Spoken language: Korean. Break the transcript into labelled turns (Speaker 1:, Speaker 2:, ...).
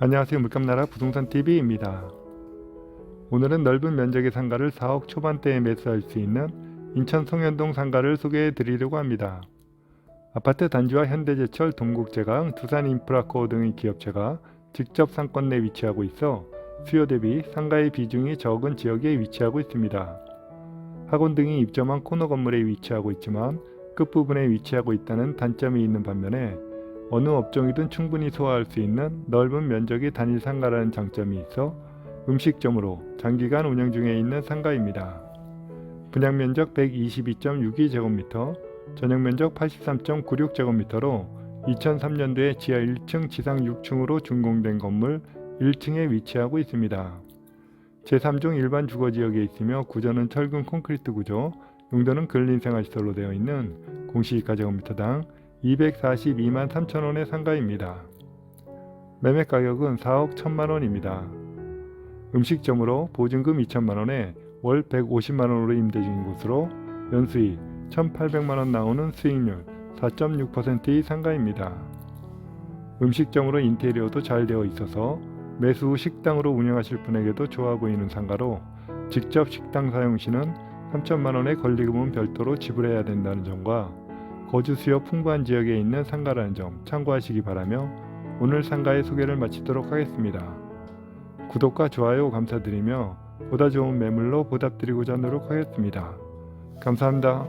Speaker 1: 안녕하세요. 물감나라 부동산 TV입니다. 오늘은 넓은 면적의 상가를 4억 초반대에 매수할 수 있는 인천 송현동 상가를 소개해 드리려고 합니다. 아파트 단지와 현대제철, 동국제강, 두산인프라코어 등의 기업체가 직접 상권 내 위치하고 있어 수요 대비 상가의 비중이 적은 지역에 위치하고 있습니다. 학원 등이 입점한 코너 건물에 위치하고 있지만 끝부분에 위치하고 있다는 단점이 있는 반면에 어느 업종이든 충분히 소화할 수 있는 넓은 면적의 단일 상가라는 장점이 있어 음식점으로 장기간 운영 중에 있는 상가입니다. 분양 면적 122.62제곱미터, 전용 면적 83.96제곱미터로 2003년도에 지하 1층, 지상 6층으로 준공된 건물 1층에 위치하고 있습니다. 제3종 일반 주거 지역에 있으며 구조는 철근 콘크리트 구조, 용도는 근린 생활시설로 되어 있는 공시지가 제곱미터당 242만 3천 원의 상가입니다. 매매 가격은 4억 1천만 원입니다. 음식점으로 보증금 2천만 원에 월 150만 원으로 임대 중인 곳으로 연수익 1,800만 원 나오는 수익률 4.6%의 상가입니다. 음식점으로 인테리어도 잘 되어 있어서 매수 후 식당으로 운영하실 분에게도 좋아 보이는 상가로 직접 식당 사용 시는 3천만 원의 권리금은 별도로 지불해야 된다는 점과 거주 수요 풍부한 지역에 있는 상가라는 점 참고하시기 바라며 오늘 상가의 소개를 마치도록 하겠습니다. 구독과 좋아요 감사드리며 보다 좋은 매물로 보답드리고자 노력하겠습니다. 감사합니다.